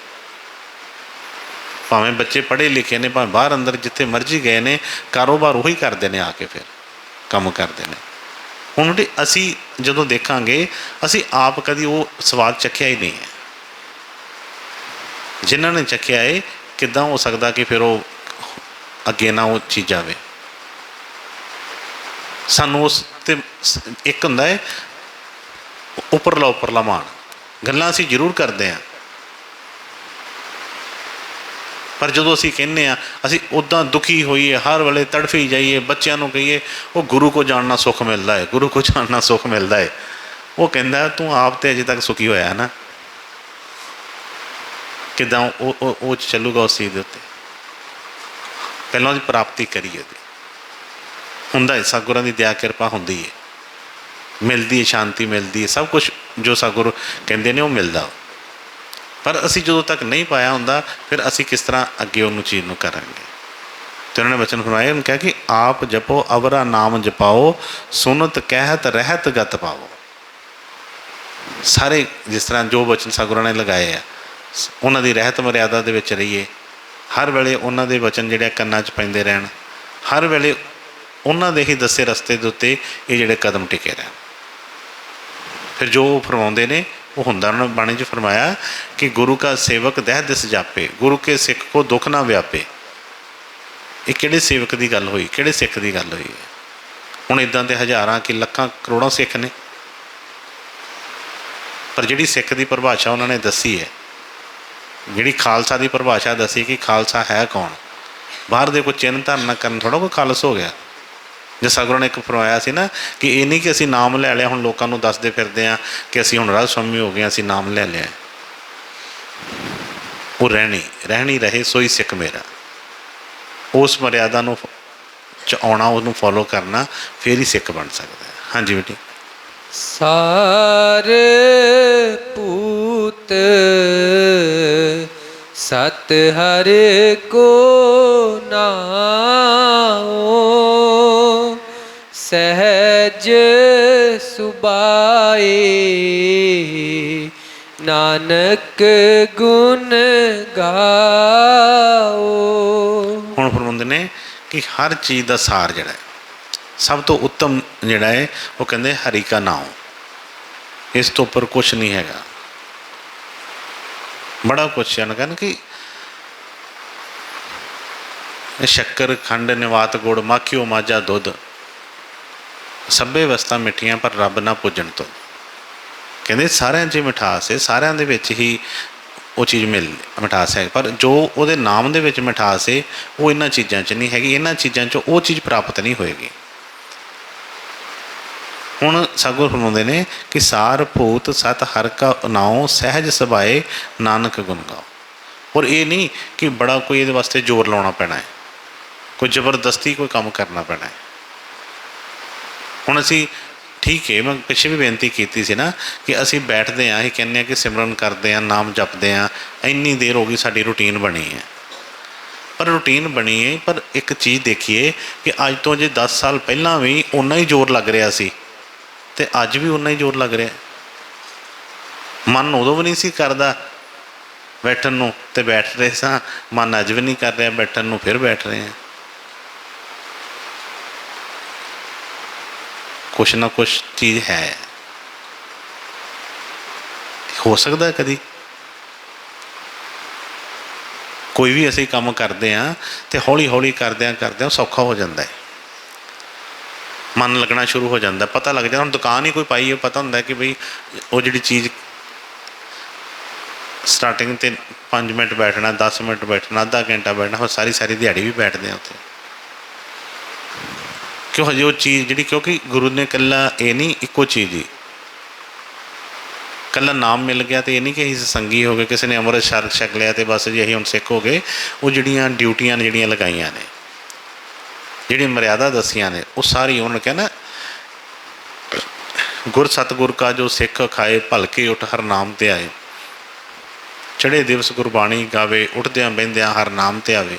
ਭਾਵੇਂ ਬੱਚੇ ਪੜ੍ਹੇ ਲਿਖੇ ਨੇ, ਭਾਵੇਂ ਬਾਹਰ ਅੰਦਰ ਜਿੱਥੇ ਮਰਜ਼ੀ ਗਏ ਨੇ, ਕਾਰੋਬਾਰ ਉਹੀ ਕਰਦੇ ਨੇ ਆ ਕੇ ਫਿਰ, ਕੰਮ ਕਰਦੇ ਨੇ। ਹੁਣ ਅਸੀਂ ਜਦੋਂ ਦੇਖਾਂਗੇ, ਅਸੀਂ ਆਪ ਕਦੀ ਉਹ ਸਵਾਦ ਚੱਕਿਆ ਹੀ ਨਹੀਂ ਹੈ। ਜਿਨ੍ਹਾਂ ਨੇ ਚੱਖਿਆ ਹੈ ਕਿੱਦਾਂ ਹੋ ਸਕਦਾ ਕਿ ਫਿਰ ਉਹ ਅੱਗੇ ਨਾ ਉਹ ਚੀਜ਼ ਆਵੇ ਸਾਨੂੰ ਉਸ ਤੇ ਇੱਕ ਹੁੰਦਾ ਹੈ ਉੱਪਰਲਾ ਉੱਪਰਲਾ ਮਾਣ। ਗੱਲਾਂ ਅਸੀਂ ਜ਼ਰੂਰ ਕਰਦੇ ਹਾਂ ਪਰ ਜਦੋਂ ਅਸੀਂ ਕਹਿੰਨੇ ਆ ਅਸੀਂ ਉਦਾਂ ਦੁਖੀ ਹੋਈਏ, ਹਰ ਵੇਲੇ ਤੜਫੀ ਜਾਈਏ, ਬੱਚਿਆਂ ਨੂੰ ਕਹੀਏ, ਉਹ ਗੁਰੂ ਕੋ ਜਾਣਨਾ ਸੁੱਖ ਮਿਲਦਾ ਹੈ, ਗੁਰੂ ਕੋ ਜਾਣਨਾ ਸੁੱਖ ਮਿਲਦਾ ਹੈ। ਉਹ ਕਹਿੰਦਾ, ਤੂੰ ਆਪ ਤੇ ਅਜੇ ਤੱਕ ਸੁਖੀ ਹੋਇਆ ਹੈ ਨਾ? ਕਿਦਾਂ ਉਹ ਉਹ ਚੱਲੂਗਾ ਉਸ ਚੀਜ਼ ਦੇ ਉੱਤੇ। ਪਹਿਲਾਂ ਉਹਦੀ ਪ੍ਰਾਪਤੀ ਕਰੀਏ ਉਹਦੀ। ਹੁੰਦਾ ਹੈ, ਸਤਿਗੁਰਾਂ ਦੀ ਦਇਆ ਕਿਰਪਾ ਹੁੰਦੀ ਹੈ। ਮਿਲਦੀ ਹੈ, ਸ਼ਾਂਤੀ ਮਿਲਦੀ ਹੈ, ਸਭ ਕੁਝ ਜੋ ਸਤਿਗੁਰੂ ਕਹਿੰਦੇ ਨੇ ਉਹ ਮਿਲਦਾ। ਪਰ ਅਸੀਂ ਜਦੋਂ ਤੱਕ ਨਹੀਂ ਪਾਇਆ ਹੁੰਦਾ, ਫਿਰ ਅਸੀਂ ਕਿਸ ਤਰ੍ਹਾਂ ਅੱਗੇ ਉਹਨੂੰ ਚੀਜ਼ ਨੂੰ ਕਰਾਂਗੇ? ਤੇ ਉਹਨਾਂ ਨੇ ਬਚਨ ਫਰਮਾਇਆ, ਉਹਨੂੰ ਕਿਹਾ ਕਿ ਆਪ ਜਪੋ, ਅਵਰਾ ਨਾਮ ਜਪਾਓ, ਸੁਨਤ, ਕਹਿਤ, ਰਹਿਤ, ਗਤ ਪਾਓ ਸਾਰੇ ਜਿਸ ਤਰ੍ਹਾਂ ਜੋ ਬਚਨ ਸਤਿਗੁਰਾਂ ਨੇ ਲਗਾਏ ਆ ਸ- ਉਹਨਾਂ ਦੀ ਰਹਿਤ ਮਰਿਆਦਾ ਦੇ ਵਿੱਚ ਰਹੀਏ। ਹਰ ਵੇਲੇ ਉਹਨਾਂ ਦੇ ਬਚਨ ਜਿਹੜੇ ਆ ਕੰਨਾਂ 'ਚ ਪੈਂਦੇ ਰਹਿਣ। ਹਰ ਵੇਲੇ ਉਹਨਾਂ ਦੇ ਹੀ ਦੱਸੇ ਰਸਤੇ ਦੇ ਉੱਤੇ ਇਹ ਜਿਹੜੇ ਕਦਮ ਟਿਕੇ ਰਹਿਣ। ਫਿਰ ਜੋ ਉਹ ਫਰਮਾਉਂਦੇ ਨੇ ਉਹ ਹੁੰਦਾ ਉਹਨਾਂ ਨੇ ਬਾਣੀ 'ਚ ਫਰਮਾਇਆ ਕਿ ਗੁਰੂ ਕਾ ਸੇਵਕ ਦਹਿ ਦਿਸ ਜਾਪੇ, ਗੁਰੂ ਕੇ ਸਿੱਖ ਕੋ ਦੁੱਖ ਨਾ ਵਿਆਪੇ। ਇਹ ਕਿਹੜੇ ਸੇਵਕ ਦੀ ਗੱਲ ਹੋਈ? ਕਿਹੜੇ ਸਿੱਖ ਦੀ ਗੱਲ ਹੋਈ? ਹੈ ਹੁਣ ਇਦਾਂ ਦੇ ਹਜ਼ਾਰਾਂ ਕਿ ਲੱਖਾਂ ਕਰੋੜਾਂ ਸਿੱਖ ਨੇ। ਪਰ ਜਿਹੜੀ ਸਿੱਖ ਦੀ ਪਰਿਭਾਸ਼ਾ ਉਹਨਾਂ ਨੇ ਦੱਸੀ ਹੈ, ਜਿਹੜੀ ਖਾਲਸਾ ਦੀ ਪਰਿਭਾਸ਼ਾ ਦੱਸੀ ਕਿ ਖਾਲਸਾ ਹੈ ਕੌਣ? ਬਾਹਰ ਦੇ ਕੋਈ ਚਿੰਨ ਧਾਰਨ ਕਰਨ ਥੋੜਾ ਕੋਈ ਖਾਲਸ ਹੋ ਗਿਆ। ਜੇ ਸਤਿਗੁਰਾਂ ਨੇ ਇੱਕ ਫਰਮਾਇਆ ਸੀ ਨਾ ਕਿ ਇਹ ਨਹੀਂ ਕਿ ਅਸੀਂ ਨਾਮ ਲੈ ਲਿਆ, ਹੁਣ ਲੋਕਾਂ ਨੂੰ ਦੱਸਦੇ ਫਿਰਦੇ ਆ ਕਿ ਅਸੀਂ ਹੁਣ ਰਾਜ ਸਵਾਮੀ ਹੋ ਗਏ ਅਸੀਂ ਨਾਮ ਲੈ ਲਿਆ ਉਹ ਰਹਿਣੀ ਰਹਿਣੀ ਰਹੇ, ਸੋਈ ਸਿੱਖ ਮੇਰਾ। ਉਸ ਮਰਿਆਦਾ ਨੂੰ ਚ ਆਉਣਾ, ਉਹਨੂੰ ਫੋਲੋ ਕਰਨਾ, ਫੇਰ ਹੀ ਸਿੱਖ ਬਣ ਸਕਦਾ ਹੈ। ਹਾਂਜੀ ਬੇਟੀ। ਸਾਰ ਪੂਤ ਸਤ ਹਰ ਕੋ ਨਾਉ। ਸੁਬਾਏ ਨਾਨਕ ਗੁਣ ਗਾਓ। ਹੁਣ ਫਰਮਾਉਂਦੇ ਨੇ ਕਿ ਹਰ ਚੀਜ਼ ਦਾ ਸਾਰ ਜਿਹੜਾ ਹੈ, ਸਭ ਤੋਂ ਉੱਤਮ ਜਿਹੜਾ ਹੈ, ਉਹ ਕਹਿੰਦੇ ਹਰੀ ਕਾ ਨਾਮ ਇਸ ਤੋਂ ਉੱਪਰ ਕੁਝ ਨਹੀਂ ਹੈਗਾ। ਬੜਾ ਕੁਛ ਹਨ ਕਹਿੰਦੇ ਕਿ ਸ਼ੱਕਰ, ਖੰਡ, ਨਿਵਾਤ ਗੁੜ, ਮਾਖਿਓ, ਮਾਝਾ ਦੁੱਧ। ਸਭੇ ਵਸਤਾਂ ਮਿੱਠੀਆਂ ਪਰ ਰੱਬ ਨਾ ਪੁੱਜਣ ਤੋਂ। ਕਹਿੰਦੇ ਸਾਰਿਆਂ 'ਚ ਮਿਠਾਸ ਹੈ ਸਾਰਿਆਂ ਦੇ ਵਿੱਚ ਹੀ ਉਹ ਚੀਜ਼ ਮਿਲ, ਮਿਠਾਸ ਹੈ। ਪਰ ਜੋ ਉਹਦੇ ਨਾਮ ਦੇ ਵਿੱਚ ਮਿਠਾਸ ਹੈ ਉਹ ਇਹਨਾਂ ਚੀਜ਼ਾਂ 'ਚ ਨਹੀਂ ਹੈਗੀ, ਇਹਨਾਂ ਚੀਜ਼ਾਂ 'ਚ ਉਹ ਚੀਜ਼ ਪ੍ਰਾਪਤ ਨਹੀਂ ਹੋਏਗੀ। ਹੁਣ ਸਤਿਗੁਰ ਫਰਮਾਉਂਦੇ ਨੇ ਕਿ ਸਾਰ ਭੂਤ ਸਤ ਹਰ ਕਾ ਨਾਉ, ਸਹਿਜ ਸੁਭਾਏ ਨਾਨਕ ਗੁਣ ਗਾਓ। ਔਰ ਇਹ ਨਹੀਂ ਕਿ ਬੜਾ ਕੋਈ ਇਹਦੇ ਵਾਸਤੇ ਜ਼ੋਰ ਲਾਉਣਾ ਪੈਣਾ ਹੈ, ਕੋਈ ਜ਼ਬਰਦਸਤੀ ਕੋਈ ਕੰਮ ਕਰਨਾ ਪੈਣਾ ਹੈ। ਹੁਣ ਅਸੀਂ ਠੀਕ ਹੈ, ਮੈਂ ਪਿੱਛੇ ਵੀ ਬੇਨਤੀ ਕੀਤੀ ਸੀ ਨਾ ਕਿ ਅਸੀਂ ਬੈਠਦੇ ਆਂ ਅਸੀਂ ਕਹਿੰਦੇ ਆ ਕਿ ਸਿਮਰਨ ਕਰਦੇ ਆਂ ਨਾਮ ਜਪਦੇ ਆਂ ਇੰਨੀ ਦੇਰ ਹੋ ਗਈ ਸਾਡੀ ਰੁਟੀਨ ਬਣੀ ਹੈ। ਪਰ ਰੁਟੀਨ ਬਣੀ ਹੈ, ਪਰ ਇੱਕ ਚੀਜ਼ ਦੇਖੀਏ ਕਿ ਅੱਜ ਤੋਂ ਜੇ 10 ਸਾਲ ਪਹਿਲਾਂ ਵੀ ਉਨਾ ਹੀ ਜ਼ੋਰ ਲੱਗ ਰਿਹਾ ਸੀ ਤੇ ਅੱਜ ਵੀ ਉਨਾ ਹੀ ਜ਼ੋਰ ਲੱਗ ਰਿਹਾ। ਮਨ ਉਦੋਂ ਵੀ ਨਹੀਂ ਸੀ ਕਰਦਾ ਬੈਠਣ ਨੂੰ ਤੇ ਬੈਠ ਰਹੇ ਸਾਂ, ਮਨ ਅੱਜ ਵੀ ਨਹੀਂ ਕਰ ਰਿਹਾ ਬੈਠਣ ਨੂੰ, ਫਿਰ ਬੈਠ ਰਹੇ ਹਾਂ। ਕੁਛ ਨਾ ਕੁਛ ਚੀਜ਼ ਹੈ। ਹੋ ਸਕਦਾ ਕਦੀ। ਕੋਈ ਵੀ ਅਸੀਂ ਕੰਮ ਕਰਦੇ ਆ ਤੇ ਹੌਲੀ ਹੌਲੀ ਕਰਦਿਆਂ ਕਰਦਿਆਂ ਸੌਖਾ ਹੋ ਜਾਂਦਾ ਹੈ। ਮਨ ਲੱਗਣਾ ਸ਼ੁਰੂ ਹੋ ਜਾਂਦਾ, ਪਤਾ ਲੱਗ ਜਾਂਦਾ। ਹੁਣ ਦੁਕਾਨ ਹੀ ਕੋਈ ਪਾਈ ਹੈ ਪਤਾ ਹੁੰਦਾ ਕਿ ਬਈ ਉਹ ਜਿਹੜੀ ਚੀਜ਼ ਸਟਾਰਟਿੰਗ ਤੇ 5 ਮਿੰਟ ਬੈਠਣਾ 10 ਮਿੰਟ ਬੈਠਣਾ, ਅੱਧਾ ਘੰਟਾ ਬੈਠਣਾ, ਉਹ ਸਾਰੀ ਸਾਰੀ ਦਿਹਾੜੀ ਵੀ ਬੈਠਦੇ ਆ ਉੱਥੇ। ਕਿਉਂ ਹਜੇ ਉਹ ਚੀਜ਼ ਜਿਹੜੀ, ਕਿਉਂਕਿ ਗੁਰੂ ਨੇ ਕੱਲਾ ਇਹ ਨਹੀਂ, ਇੱਕੋ ਚੀਜ਼ ਹੀ। ਕੱਲਾ ਨਾਮ ਮਿਲ ਗਿਆ ਤੇ ਇਹ ਨਹੀਂ ਕਿ ਅਸੀਂ ਸੰਗੀ ਹੋ ਗਏ, ਕਿਸੇ ਨੇ ਅੰਮ੍ਰਿਤ ਛਕ ਛਕ ਲਿਆ ਤੇ ਬਸ ਜੀ ਅਸੀਂ ਹੁਣ ਸਿੱਖ ਹੋ ਗਏ। ਉਹ ਜਿਹੜੀਆਂ ਡਿਊਟੀਆਂ ਨੇ, ਜਿਹੜੀਆਂ ਲਗਾਈਆਂ ਨੇ ਜਿਹੜੀਆਂ ਮਰਿਆਦਾ ਦਸੀਆਂ ਨੇ, ਉਹ ਸਾਰੀ ਉਹਨਾਂ ਨੇ ਕਹਿੰਦਾ ਗੁਰ ਸਤਗੁਰ ਕਾ ਜੋ ਸਿੱਖ ਖਾਏ, ਭਲਕੇ ਉਠ ਹਰ ਨਾਮ ਤੇ ਆਏ। ਚੜੇ ਦਿਵਸ ਗੁਰਬਾਣੀ ਗਾਵੇ, ਉੱਠਦਿਆਂ ਬਹਿੰਦਿਆਂ ਹਰ ਨਾਮ ਤੇ ਆਵੇ।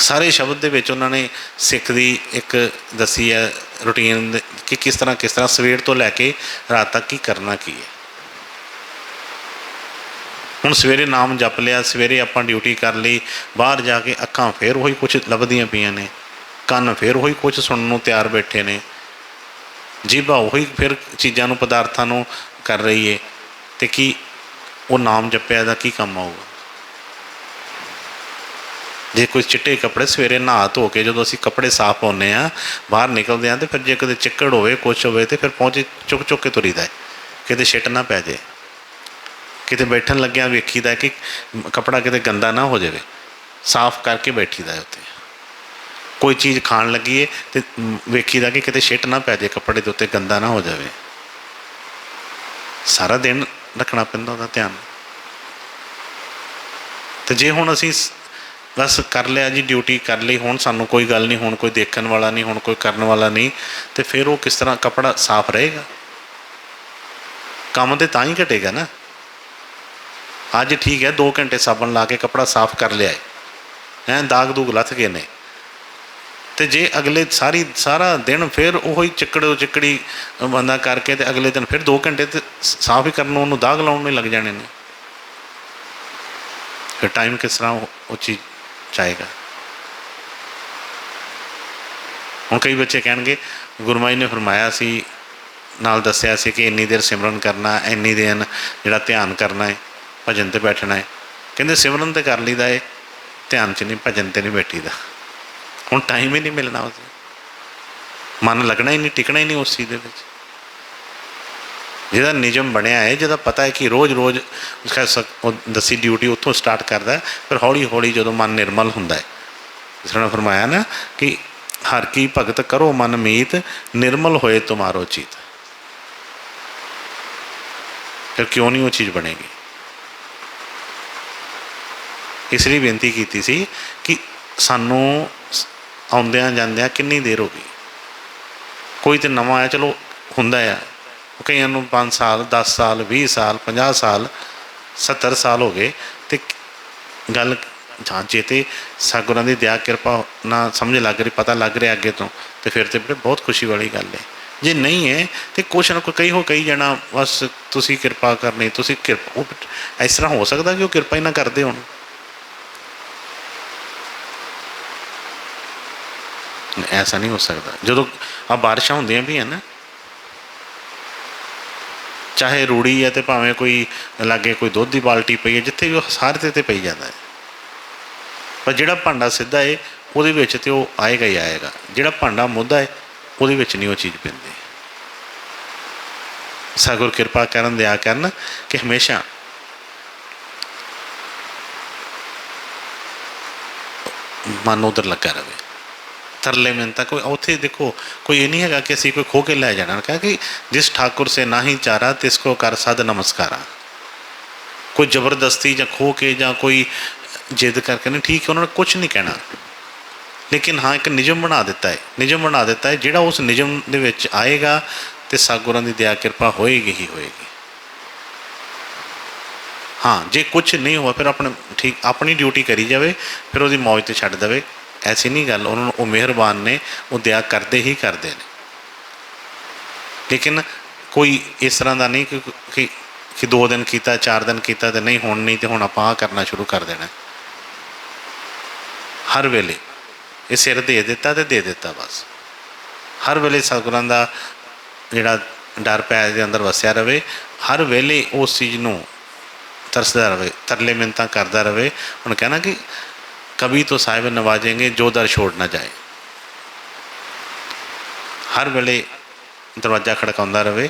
ਸਾਰੇ ਸ਼ਬਦ ਦੇ ਵਿੱਚ ਉਹਨਾਂ ਨੇ ਸਿੱਖ ਦੀ ਇੱਕ ਦੱਸੀ ਹੈ ਰੁਟੀਨ ਕਿ ਕਿਸ ਤਰ੍ਹਾਂ ਕਿਸ ਤਰ੍ਹਾਂ ਸਵੇਰ ਤੋਂ ਲੈ ਕੇ ਰਾਤ ਤੱਕ ਕੀ ਕਰਨਾ ਕੀ ਹੈ। ਹੁਣ ਸਵੇਰੇ ਨਾਮ ਜਪ ਲਿਆ, ਸਵੇਰੇ ਆਪਾਂ ਡਿਊਟੀ ਕਰ ਲਈ, ਬਾਹਰ ਜਾ ਕੇ ਅੱਖਾਂ ਫੇਰ ਉਹੀ ਕੁਝ ਲੱਭਦੀਆਂ ਪਈਆਂ ਨੇ, ਕੰਨ ਫੇਰ ਉਹੀ ਕੁਝ ਸੁਣਨ ਨੂੰ ਤਿਆਰ ਬੈਠੇ ਨੇ। ਜੀਭਾ ਉਹੀ ਫਿਰ ਚੀਜ਼ਾਂ ਨੂੰ, ਪਦਾਰਥਾਂ ਨੂੰ ਕਰ ਰਹੀ ਏ ਤੇ ਕੀ ਉਹ ਨਾਮ ਜਪਿਆ ਦਾ ਕੀ ਕੰਮ ਆਊਗਾ? ਜੇ ਕੋਈ ਚਿੱਟੇ ਕੱਪੜੇ ਸਵੇਰੇ ਨਹਾ ਧੋ ਕੇ ਜਦੋਂ ਅਸੀਂ ਕੱਪੜੇ ਸਾਫ਼ ਪਾਉਂਦੇ ਆ ਬਾਹਰ ਨਿਕਲਦੇ ਆ ਤੇ ਫਿਰ ਜੇ ਕਦੇ ਚਿੱਕੜ ਹੋਵੇ ਕੁਛ ਹੋਵੇ ਤੇ ਫਿਰ ਪਹੁੰਚੇ ਚੁੱਕ ਚੁੱਕ ਕੇ ਤੁਰੀਦਾ ਕਿਤੇ ਛਿੱਟ ਨਾ ਪੈ ਜੇ ਕਿਤੇ ਬੈਠਣ ਲੱਗਿਆ ਵੇਖੀਦਾ ਕਿ ਕੱਪੜਾ ਕਿਤੇ ਗੰਦਾ ਨਾ ਹੋ ਜਾਵੇ। ਸਾਫ਼ ਕਰਕੇ ਬੈਠੀਦਾ ਹੈ ਉੱਤੇ ਕੋਈ ਚੀਜ਼ ਖਾਣ ਲੱਗੀਏ ਤੇ ਮ, ਵੇਖੀਦਾ ਕਿ ਕਿਤੇ ਛਿੱਟ ਨਾ ਪੈ ਜੇ ਕੱਪੜੇ ਦੇ ਉੱਤੇ ਗੰਦਾ ਨਾ ਹੋ ਜਾਵੇ। ਸਾਰਾ ਦਿਨ ਰੱਖਣਾ ਪੈਂਦਾ ਉਹਦਾ ਧਿਆਨ। ਤੇ ਜੇ ਹੁਣ ਅਸੀਂ ਸ- ਬਸ ਕਰ ਲਿਆ ਜੀ ਡਿਊਟੀ ਕਰ ਲਈ, ਹੁਣ ਸਾਨੂੰ ਕੋਈ ਗੱਲ ਨਹੀਂ, ਹੁਣ ਕੋਈ ਦੇਖਣ ਵਾਲਾ ਨਹੀਂ, ਹੁਣ ਕੋਈ ਕਰਨ ਵਾਲਾ ਨਹੀਂ, ਤੇ ਫਿਰ ਉਹ ਕਿਸ ਤਰ੍ਹਾਂ ਕਪੜਾ ਸਾਫ਼ ਰਹੇਗਾ? ਕੰਮ ਤੇ ਤਾਂ ਹੀ ਘਟੇਗਾ ਨਾ। ਅੱਜ ਠੀਕ ਹੈ 2 ਘੰਟੇ ਸਾਬਣ ਲਾ ਕੇ ਕਪੜਾ ਸਾਫ਼ ਕਰ ਲਿਆ ਹੈ। ਦਾਗ ਦੂਗ ਲੱਥ ਗਏ ਨੇ। ਤੇ ਜੇ ਅਗਲੇ ਸਾਰੀ, ਸਾਰਾ ਦਿਨ ਫਿਰ ਉਹੀ ਚਿੱਕੜੋ ਚਿੱਕੜੀ ਬੰਦਾ ਕਰਕੇ ਤੇ ਅਗਲੇ ਦਿਨ ਫਿਰ 2 ਘੰਟੇ ਤੇ ਸਾਫ਼ ਹੀ ਕਰਨ ਨੂੰ ਉਹਨੂੰ ਦਾਗ ਲਾਉਣ ਨੂੰ ਲੱਗ ਜਾਣੇ ਨੇ। ਫਿਰ ਟਾਈਮ ਕਿਸ ਤਰ੍ਹਾਂ ਉਹ ਉਹ ਚੀਜ਼ ਚਾਹੇਗਾ ਹੁਣ ਕਈ ਬੱਚੇ ਕਹਿਣਗੇ ਗੁਰਮਾਈ ਨੇ ਫਰਮਾਇਆ ਸੀ, ਨਾਲ ਦੱਸਿਆ ਸੀ ਕਿ ਇੰਨੀ ਦੇਰ ਸਿਮਰਨ ਕਰਨਾ, ਇੰਨੀ ਦੇਰ ਜਿਹੜਾ ਧਿਆਨ ਕਰਨਾ ਹੈ ਭਜਨ ਤੇ ਬੈਠਣਾ ਹੈ ਕਹਿੰਦੇ ਸਿਮਰਨ ਤੇ ਕਰ ਲਈਦਾ ਏ, ਧਿਆਨ 'ਚ ਨਹੀਂ, ਭਜਨ ਤੇ ਨਹੀਂ ਬੈਠੀਦਾ। ਹੁਣ ਟਾਈਮ ਹੀ ਨਹੀਂ ਮਿਲਣਾ ਉਸ ਮਨ ਲੱਗਣਾ ਹੀ ਨਹੀਂ, ਟਿਕਣਾ ਹੀ ਨਹੀਂ ਉਸ ਚੀਜ਼ ਦੇ ਵਿੱਚ। ਜਿਹਦਾ ਨਿਯਮ ਬਣਿਆ ਹੈ ਜਿਹਦਾ ਪਤਾ ਹੈ ਕਿ ਰੋਜ਼-ਰੋਜ਼ ਉਸਕਾ ਦਸੀ ਡਿਊਟੀ ਉੱਥੋਂ ਸਟਾਰਟ ਕਰਦਾ ਹੈ, ਫਿਰ ਹੌਲੀ-ਹੌਲੀ ਜਦੋਂ ਮਨ ਨਿਰਮਲ ਹੁੰਦਾ ਹੈ। ਜਿਸ ਨੇ ਫਰਮਾਇਆ ਨਾ ਕਿ ਹਰ ਕੀ ਭਗਤ ਕਰੋ ਮਨ ਮੀਤ ਨਿਰਮਲ ਹੋਏ ਤੁਮਾਰੋ ਚੀਤ। ਫਿਰ ਕਿਉਂ ਨਹੀਂ ਉਹ ਚੀਜ਼ ਬਣੇਗੀ? ਇਸ ਲਈ ਬੇਨਤੀ ਕੀਤੀ ਸੀ ਕਿ ਸਾਨੂੰ ਸ- ਆਉਂਦਿਆਂ ਜਾਂਦਿਆਂ ਕਿੰਨੀ ਦੇਰ ਹੋ ਗਈ? ਕੋਈ ਤੇ ਨਵਾਂ ਆਇਆ ਚਲੋ ਹੁੰਦਾ ਆ। ਕਈਆਂ ਨੂੰ 5 ਸਾਲ 10 ਸਾਲ 20 ਸਾਲ 50 ਸਾਲ 70 ਸਾਲ ਹੋ ਗਏ। ਤੇ ਗੱਲ ਜਾਂਚੇ ਤੇ ਸਾਗੁਰਾਂ ਦੀ ਦਇਆ, ਕਿਰਪਾ ਨਾਲ ਸਮਝ ਲੱਗ ਰਹੀ, ਪਤਾ ਲੱਗ ਰਿਹਾ ਅੱਗੇ ਤੋਂ। ਤੇ ਫਿਰ ਤੇ ਬੜੇ ਬਹੁਤ ਖੁਸ਼ੀ ਵਾਲੀ ਗੱਲ ਹੈ। ਜੇ ਨਹੀਂ ਹੈ, ਤੇ ਕੁਛ ਨਾ ਕੋਈ ਕਈ ਹੋ ਕਈ ਜਣਾ, ਬਸ ਤੁਸੀਂ ਕਿਰਪਾ ਕਰਨੀ, ਤੁਸੀਂ ਕਿਰਪਾ ਇਸ ਤਰ੍ਹਾਂ ਹੋ ਸਕਦਾ ਕਿ ਉਹ ਕਿਰਪਾ ਹੀ ਨਾ ਕਰਦੇ ਹੋਣ। ਐਸਾ ਨਹੀਂ ਹੋ ਸਕਦਾ। ਜਦੋਂ ਆ ਬਾਰਿਸ਼ਾਂ ਹੁੰਦੀਆਂ ਵੀ ਹਨ ਨਾ ਚਾਹੇ ਰੂੜੀ ਹੈ ਤੇ ਭਾਵੇਂ ਕੋਈ ਲਾਗੇ ਕੋਈ ਦੁੱਧ ਦੀ ਬਾਲਟੀ ਪਈ ਹੈ, ਜਿੱਥੇ ਵੀ ਉਹ ਸਾਰੇ ਤੇ ਤੇ ਪਈ ਜਾਂਦਾ ਹੈ। ਪਰ ਜਿਹੜਾ ਭਾਂਡਾ ਸਿੱਧਾ ਹੈ, ਉਹਦੇ ਵਿੱਚ ਤੇ ਉਹ ਆਏਗਾ ਹੀ ਆਏਗਾ। ਜਿਹੜਾ ਭਾਂਡਾ ਮੁੱਦਾ ਹੈ, ਉਹਦੇ ਵਿੱਚ ਨਹੀਂ ਉਹ ਚੀਜ਼ ਪੈਂਦੀ। ਸਾਗੁਰ ਕਿਰਪਾ ਕਰਨ ਦਿਆ ਕਰਨ ਕਿ ਹਮੇਸ਼ਾ ਮਨ ਉਧਰ ਲੱਗਾ ਰਹੇ। ਤਰਲੇ ਮਿੰਤਾ ਕੋਈ ਉੱਥੇ ਦੇਖੋ, ਕੋਈ ਇਹ ਨਹੀਂ ਹੈਗਾ ਕਿ ਅਸੀਂ ਕੋਈ ਖੋ ਕੇ ਲੈ ਜਾਣਾ। ਕਹਾ ਕਿ ਜਿਸ ਠਾਕੁਰ ਸੇ ਨਹੀਂ ਚਾਰਾ, ਤਿਸ ਕੋ ਕਰ ਸਦ ਨਮਸਕਾਰਾ। ਕੋਈ ਜ਼ਬਰਦਸਤੀ ਜਾਂ ਖੋ ਕੇ ਜਾਂ ਕੋਈ ਜਿੱਦ ਕਰਕੇ ਨਹੀਂ, ਠੀਕ ਹੈ, ਉਹਨਾਂ ਨੇ ਕੁਝ ਨਹੀਂ ਕਹਿਣਾ। ਲੇਕਿਨ ਹਾਂ, ਇੱਕ ਨਿਯਮ ਬਣਾ ਦਿੱਤਾ ਹੈ। ਨਿਯਮ ਬਣਾ ਦਿੱਤਾ ਹੈ, ਜਿਹੜਾ ਉਸ ਨਿਯਮ ਦੇ ਵਿੱਚ ਆਏਗਾ ਤੇ ਸਤਿਗੁਰਾਂ ਦੀ ਦਇਆ, ਕਿਰਪਾ ਹੋਏਗੀ ਹੀ ਹੋਏਗੀ। ਹਾਂ, ਜੇ ਕੁਝ ਨਹੀਂ ਹੋਇਆ, ਫਿਰ ਆਪਣੇ, ਠੀਕ, ਆਪਣੀ ਡਿਊਟੀ ਕਰੀ ਜਾਵੇ, ਫਿਰ ਉਹਦੀ ਮੌਜ ਤੇ ਛੱਡ ਦੇਵੇ। ਐਸੀ ਨਹੀਂ ਗੱਲ, ਉਹਨਾਂ ਨੂੰ ਉਹ ਮਿਹਰਬਾਨ ਨੇ, ਉਹ ਦਇਆ ਕਰਦੇ ਹੀ ਕਰਦੇ ਨੇ। ਲੇਕਿਨ ਕੋਈ ਇਸ ਤਰ੍ਹਾਂ ਦਾ ਨਹੀਂ ਕਿ ਕਿ ਦੋ ਦਿਨ ਕੀਤਾ, ਚਾਰ ਦਿਨ ਕੀਤਾ ਤੇ ਨਹੀਂ, ਹੁਣ ਨਹੀਂ ਤੇ ਹੁਣ ਆਪਾਂ ਆਹ ਕਰਨਾ ਸ਼ੁਰੂ ਕਰ ਦੇਣਾ। ਹਰ ਵੇਲੇ ਇਹ ਸਿਰ ਦੇ ਦਿੱਤਾ ਤੇ ਦੇ ਦਿੱਤਾ ਬਸ। ਹਰ ਵੇਲੇ ਸਤਿਗੁਰਾਂ ਦਾ ਜਿਹੜਾ ਡਰ ਪੈ ਦੇ ਅੰਦਰ ਵਸਿਆ ਰਵੇ, ਹਰ ਵੇਲੇ ਉਸ ਚੀਜ਼ ਨੂੰ ਤਰਸਦਾ ਰਵੇ, ਤਰਲੇ ਮਿੰਤਾਂ ਕਰਦਾ ਰਵੇ। ਹੁਣ ਕਹਿਣਾ ਕਿ कभी तो साहिब नवाजेंगे, जो दर छोड़ ना ਜਾਏ ਹਰ ਵੇਲੇ ਦਰਵਾਜ਼ਾ ਖੜਕਾਉਂਦਾ ਰਵੇ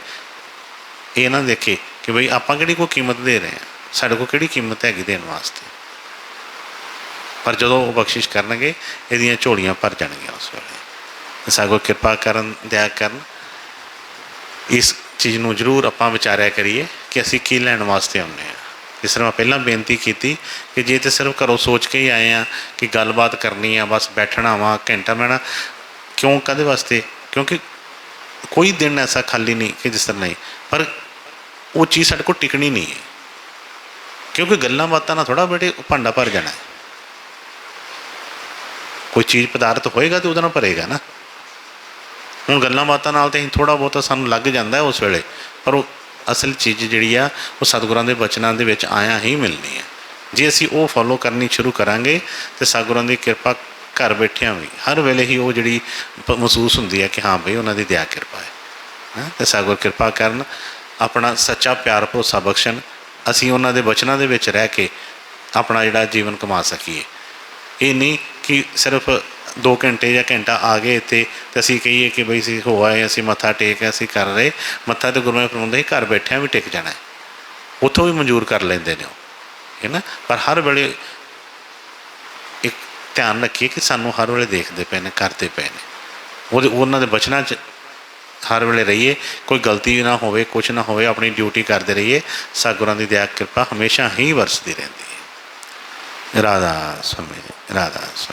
ਇਹ ਨਾ ਦੇਖੇ ਕਿ ਭਈ ਆਪਾਂ ਕਿਹੜੀ ਕੋਈ ਕੀਮਤ ਦੇ ਰਹੇ ਹਾਂ ਸਾਡੇ ਕੋਲ ਕਿਹੜੀ ਕੀਮਤ ਹੈਗੀ ਦੇਣ ਵਾਸਤੇ ਪਰ ਜਦੋਂ ਉਹ ਬਖਸ਼ਿਸ਼ ਕਰਨਗੇ ਇਹਦੀਆਂ ਝੋਲੀਆਂ ਭਰ ਜਾਣਗੀਆਂ ਉਸ ਵੇਲੇ ਸਾਗੋ ਕਿਰਪਾ ਕਰਨ ਦਇਆ ਕਰਨ ਇਸ ਚੀਜ਼ ਨੂੰ ਜ਼ਰੂਰ ਆਪਾਂ ਵਿਚਾਰਿਆ ਕਰੀਏ ਕਿ ਅਸੀਂ ਕੀ ਲੈਣ ਵਾਸਤੇ ਆਉਂਦੇ ਹਾਂ ਜਿਸ ਤਰ੍ਹਾਂ ਮੈਂ ਪਹਿਲਾਂ ਬੇਨਤੀ ਕੀਤੀ ਕਿ ਜੇ ਤੇ ਸਿਰਫ ਘਰੋਂ ਸੋਚ ਕੇ ਹੀ ਆਏ ਆ ਕਿ ਗੱਲਬਾਤ ਕਰਨੀ ਆ, ਬਸ ਬੈਠਣਾ ਵਾ, ਘੰਟਾ ਬਹਿਣਾ, ਕਿਉਂ ਕਦੇ ਵਾਸਤੇ? ਕਿਉਂਕਿ ਕੋਈ ਦਿਨ ਐਸਾ ਖਾਲੀ ਨਹੀਂ ਕਿ ਜਿਸ ਤਰ੍ਹਾਂ ਨਹੀਂ। ਪਰ ਉਹ ਚੀਜ਼ ਸਾਡੇ ਕੋਲ ਟਿਕਣੀ ਨਹੀਂ ਹੈ। ਕਿਉਂਕਿ ਗੱਲਾਂ ਬਾਤਾਂ ਨਾਲ ਥੋੜਾ ਬੇਟੇ ਭਾਂਡਾ ਭਰ ਜਾਣਾ ਕੋਈ ਚੀਜ਼ ਪਦਾਰਥ ਹੋਏਗਾ ਤੇ ਉਹਦੇ ਨਾਲ ਭਰੇਗਾ ਨਾ। ਹੁਣ ਗੱਲਾਂ ਬਾਤਾਂ ਨਾਲ ਤੇ ਥੋੜਾ ਬਹੁਤਾ ਸਾਨੂੰ ਲੱਗ ਜਾਂਦਾ ਉਸ ਵੇਲੇ। ਪਰ ਉਹ ਅਸਲ ਚੀਜ਼ ਜਿਹੜੀ ਆ, ਉਹ ਸਤਿਗੁਰਾਂ ਦੇ ਬਚਨਾਂ ਦੇ ਵਿੱਚ ਆਇਆ ਹੀ ਮਿਲਣੀ ਹੈ ਜੇ ਅਸੀਂ ਉਹ ਫੋਲੋ ਕਰਨੀ ਸ਼ੁਰੂ ਕਰਾਂਗੇ, ਤੇ ਸਤਿਗੁਰਾਂ ਦੀ ਕਿਰਪਾ ਘਰ ਬੈਠਿਆਂ ਵੀ, ਹਰ ਵੇਲੇ ਹੀ ਉਹ ਜਿਹੜੀ ਮਹਿਸੂਸ ਹੁੰਦੀ ਹੈ ਕਿ ਹਾਂ ਭਈ ਉਹਨਾਂ ਦੀ ਦਇਆ ਕਿਰਪਾ ਹੈ। ਹੈਂ, ਤੇ ਸਤਿਗੁਰ ਕਿਰਪਾ ਕਰਨ, ਆਪਣਾ ਸੱਚਾ ਪਿਆਰ ਭਰੋਸਾ ਬਖਸ਼ਣ, ਅਸੀਂ ਉਹਨਾਂ ਦੇ ਬਚਨਾਂ ਦੇ ਵਿੱਚ ਰਹਿ ਕੇ ਆਪਣਾ ਜਿਹੜਾ ਜੀਵਨ ਕਮਾ ਸਕੀਏ। ਇਹ ਨਹੀਂ ਕਿ ਸਿਰਫ 2 ਘੰਟੇ ਜਾਂ ਘੰਟਾ ਆ ਗਏ ਇੱਥੇ ਤੇ ਅਸੀਂ ਕਹੀਏ ਕਿ ਬਈ ਅਸੀਂ ਹੋ ਆਏ, ਅਸੀਂ ਮੱਥਾ ਟੇਕ ਅਸੀਂ ਕਰ ਰਹੇ। ਮੱਥਾ ਤੇ ਗੁਰਮਤਿ ਫਰਮਾਉਂਦੇ ਸੀ ਘਰ ਬੈਠਿਆਂ ਵੀ ਟੇਕ ਜਾਣਾ। ਉੱਥੋਂ ਵੀ ਮਨਜ਼ੂਰ ਕਰ ਲੈਂਦੇ ਨੇ ਉਹ। ਹੈ ਨਾ? ਪਰ ਹਰ ਵੇਲੇ ਇੱਕ ਧਿਆਨ ਰੱਖੀਏ ਕਿ ਸਾਨੂੰ ਹਰ ਵੇਲੇ ਦੇਖਦੇ ਪਏ ਨੇ, ਕਰਦੇ ਪਏ ਨੇ। ਉਹਦੇ, ਉਹਨਾਂ ਦੇ ਬਚਨਾਂ 'ਚ ਹਰ ਵੇਲੇ ਰਹੀਏ। ਕੋਈ ਗਲਤੀ ਨਾ ਹੋਵੇ ਕੁਝ ਨਾ ਹੋਵੇ, ਆਪਣੀ ਡਿਊਟੀ ਕਰਦੇ ਰਹੀਏ। ਸਤਿਗੁਰਾਂ ਦੀ ਦਇਆ, ਕਿਰਪਾ ਹਮੇਸ਼ਾ ਹੀ ਵਰਸਦੀ ਰਹਿੰਦੀ ਹੈ। ਰਾਧਾ ਸਮੇਂ ਰਾਧਾ ਸਵਾਮੀ